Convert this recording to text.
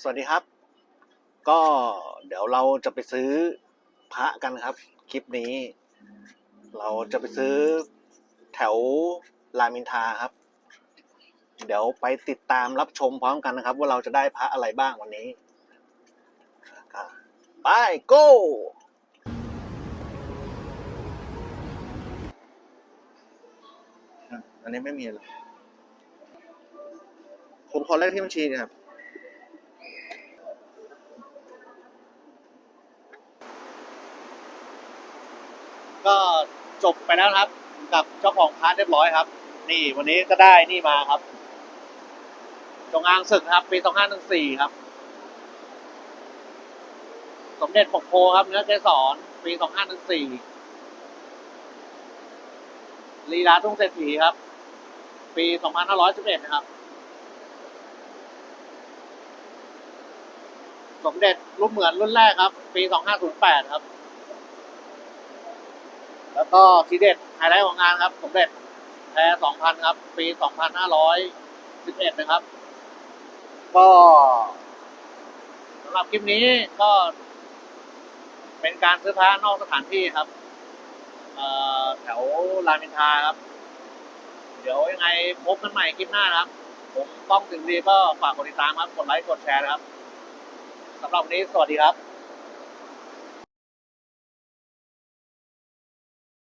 สวัสดีครับ ก็เดี๋ยวเราจะไปซื้อพระกันครับ คลิปนี้ เราจะไปซื้อแถวรามอินทาครับ เดี๋ยวไปติดตามรับชมพร้อมกันนะครับ ว่าเราจะได้พระอะไรบ้างวันนี้ไป go อันนี้ไม่มีเลยผมขอเลขที่บัญชีนะครับ ก็จบไปแล้วครับ กับเจ้าของพาร์ทเรียบร้อยครับ นี่วันนี้ก็ได้นี่มาครับจงอางศึกครับปีสองห้าหนึ่งสี่ครับ สมเด็จปกโพครับเนื้อเกสรปีสองห้าหนึ่งสี่ลีลาทุ่งเศรษฐีครับ ปีสองพันห้าร้อยสิบเอ็ดนะครับ สมเด็จรุ่นเหมือนรุ่นแรกครับ ปีสองห้าศูนย์แปดครับ แล้วก็ทีเด็ดไฮไลท์ของงานครับสมเด็จแพรสองพันครับ ปีสองพันห้าร้อยสิบเอ็ดนะครับ ก็สำหรับคลิปนี้ก็ เป็นการซื้อพระนอกสถานที่ครับแถวรามอินทาครับ เดี๋ยวยังไงพบกันใหม่คลิปหน้านะครับ ผมต้องถึงดีก็ฝากกดติดตามครับ กดไลค์ กดแชร์นะครับสำหรับวันนี้สวัสดีครับ